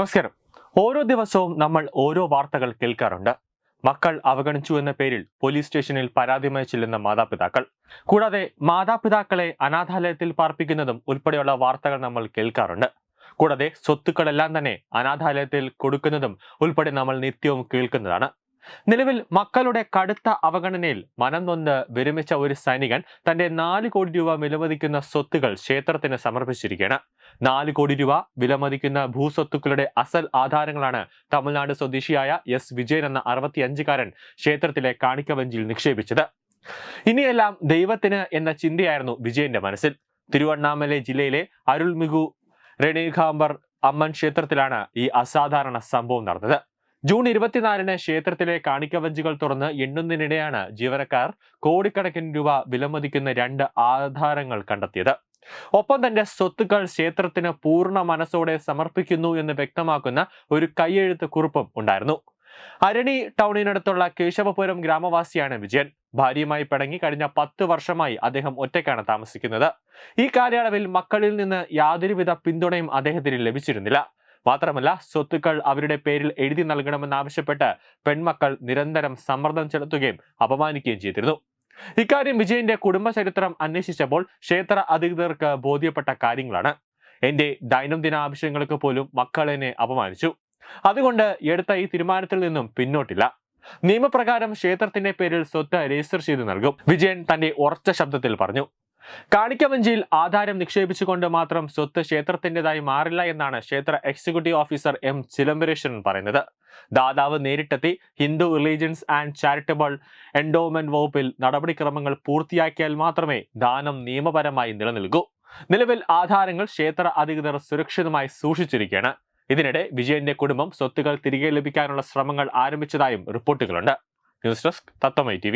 നമസ്കാരം. ഓരോ ദിവസവും നമ്മൾ ഓരോ വാർത്തകൾ കേൾക്കാറുണ്ട്. മക്കൾ അവഗണിച്ചു എന്ന പേരിൽ പോലീസ് സ്റ്റേഷനിൽ പരാതിയുമായി ചെല്ലുന്ന മാതാപിതാക്കൾ. കൂടാതെ മാതാപിതാക്കളെ അനാഥാലയത്തിൽ പാർപ്പിക്കുന്നതും ഉൾപ്പെടെയുള്ള വാർത്തകൾ നമ്മൾ കേൾക്കാറുണ്ട്. കൂടാതെ സ്വത്തുക്കളെല്ലാം തന്നെ അനാഥാലയത്തിൽ കൊടുക്കുന്നതും ഉൾപ്പെടെ നമ്മൾ നിത്യവും കേൾക്കുന്നതാണ്. നിലവിൽ മക്കളുടെ കടുത്ത അവഗണനയിൽ മനം നൊന്ന് വിരമിച്ച ഒരു സൈനികൻ തന്റെ നാല് കോടി രൂപ വിലമതിക്കുന്ന സ്വത്തുകൾ ക്ഷേത്രത്തിന് സമർപ്പിച്ചിരിക്കുകയാണ്. നാല് കോടി രൂപ വിലമതിക്കുന്ന ഭൂസ്വത്തുക്കളുടെ അസൽ ആധാരങ്ങളാണ് തമിഴ്നാട് സ്വദേശിയായ എസ്. വിജയൻ എന്ന അറുപത്തിയഞ്ചുകാരൻ ക്ഷേത്രത്തിലെ കാണിക്കവഞ്ചിയിൽ നിക്ഷേപിച്ചത്. ഇനിയെല്ലാം ദൈവത്തിന് എന്ന ചിന്തയായിരുന്നു വിജയന്റെ മനസ്സിൽ. തിരുവണ്ണാമലൈ ജില്ലയിലെ അരുൾമികു റെണീകാംബർ അമ്മൻ ക്ഷേത്രത്തിലാണ് ഈ അസാധാരണ സംഭവം നടന്നത്. ജൂൺ ഇരുപത്തിനാലിന് ക്ഷേത്രത്തിലെ കാണിക്കവഞ്ചികൾ തുറന്ന് എണ്ണുന്നതിനിടെയാണ് ജീവനക്കാർ കോടിക്കണക്കിന് രൂപ വിലമതിക്കുന്ന രണ്ട് ആധാരങ്ങൾ കണ്ടെത്തിയത്. ഒപ്പം തന്റെ സ്വത്തുക്കൾ ക്ഷേത്രത്തിന് പൂർണ മനസ്സോടെ സമർപ്പിക്കുന്നു എന്ന് വ്യക്തമാക്കുന്ന ഒരു കൈയെഴുത്ത് കുറിപ്പും ഉണ്ടായിരുന്നു. അരണി ടൗണിനടുത്തുള്ള കേശവപുരം ഗ്രാമവാസിയാണ് വിജയൻ. ഭാര്യയുമായി പിണങ്ങി കഴിഞ്ഞ പത്ത് വർഷമായി അദ്ദേഹം ഒറ്റയ്ക്കാണ് താമസിക്കുന്നത്. ഈ കാലയളവിൽ മക്കളിൽ നിന്ന് യാതൊരുവിധ പിന്തുണയും അദ്ദേഹത്തിന് ലഭിച്ചിരുന്നില്ല. മാത്രമല്ല സ്വത്തുക്കൾ അവരുടെ പേരിൽ എഴുതി നൽകണമെന്നാവശ്യപ്പെട്ട് പെൺമക്കൾ നിരന്തരം സമ്മർദ്ദം ചെലുത്തുകയും അപമാനിക്കുകയും ചെയ്തിരുന്നു. ഇക്കാര്യം വിജയന്റെ കുടുംബ ചരിത്രം അന്വേഷിച്ചപ്പോൾ ക്ഷേത്ര അധികൃതർക്ക് ബോധ്യപ്പെട്ട കാര്യങ്ങളാണ്. എന്റെ ദൈനംദിന ആവശ്യങ്ങൾക്ക് പോലും മക്കൾ എന്നെ അപമാനിച്ചു. അതുകൊണ്ട് എടുത്ത ഈ തീരുമാനത്തിൽ നിന്നും പിന്നോട്ടില്ല. നിയമപ്രകാരം ക്ഷേത്രത്തിന്റെ പേരിൽ സ്വത്ത് രജിസ്റ്റർ ചെയ്ത് നൽകും. വിജയൻ തന്റെ ഉറച്ച ശബ്ദത്തിൽ പറഞ്ഞു. കാണിക്കവഞ്ചിയിൽ ആധാരം നിക്ഷേപിച്ചുകൊണ്ട് മാത്രം സ്വത്ത് ക്ഷേത്രത്തിന്റെതായി മാറില്ല എന്നാണ് ക്ഷേത്ര എക്സിക്യൂട്ടീവ് ഓഫീസർ എം ചിലംബരേശ്വരൻ പറയുന്നത്. ദാതാവ് നേരിട്ടെത്തി Hindu religions and charitable endowment വകുപ്പിൽ നടപടിക്രമങ്ങൾ പൂർത്തിയാക്കിയാൽ മാത്രമേ ദാനം നിയമപരമായി നിലനിൽക്കൂ. നിലവിൽ ആധാരങ്ങൾ ക്ഷേത്ര അധികൃതർ സുരക്ഷിതമായി സൂക്ഷിച്ചിരിക്കുകയാണ്. ഇതിനിടെ വിജയന്റെ കുടുംബം സ്വത്തുകൾ തിരികെ ലഭിക്കാനുള്ള ശ്രമങ്ങൾ ആരംഭിച്ചതായും റിപ്പോർട്ടുകളുണ്ട്. ന്യൂസ് ഡെസ്ക് തത്വമൈ ടി